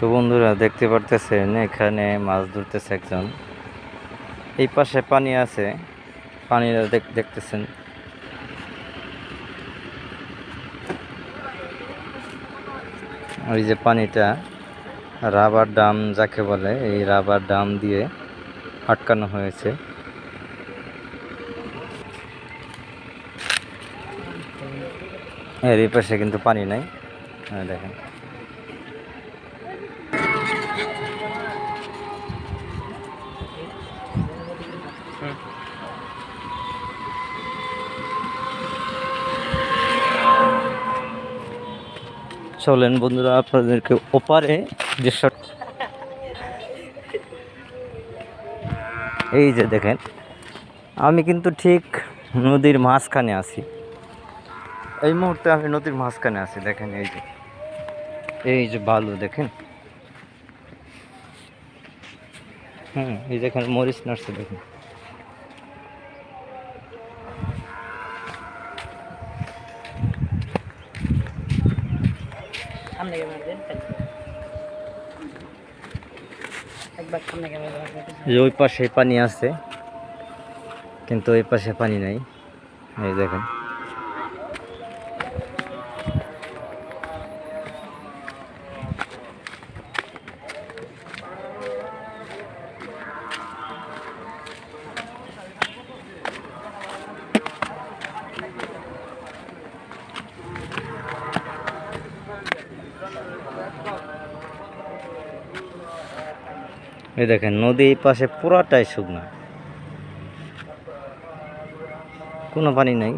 তো বন্ধুরা দেখতে পারতেছেন, এখানে মাছ ধরতেছে একজন। এই পাশে পানি আছে, পানিটা দেখ- দেখতেছেন। ওই যে পানিটা, রাবার ডাম যাকে বলে, এই রাবার ডাম দিয়ে আটকানো হয়েছে। এর এই পাশে কিন্তু পানি নাই। হ্যাঁ দেখেন। চলেন বন্ধুরা, আপনাদেরকে ওপারে যে শট এই যে দেখেন, আমি কিন্তু ঠিক নদীর মাঝখানে আছি। এই মুহূর্তে আমি নদীর মাঝখানে আছি, দেখেন এই যে। এই যে বালু, দেখেন। হুম, এই দেখেন মরিচ নার্সে দেখেন। সামনে ক্যামেরা দেন একবার সামনে ক্যামেরা ওই পাশে পানি আছে, কিন্তু ওই পাশে পানি নাই। এই দেখেন। এই দেখেন নদীর পাশে পুরাটাই শুকনা। কোনো পানি নাই।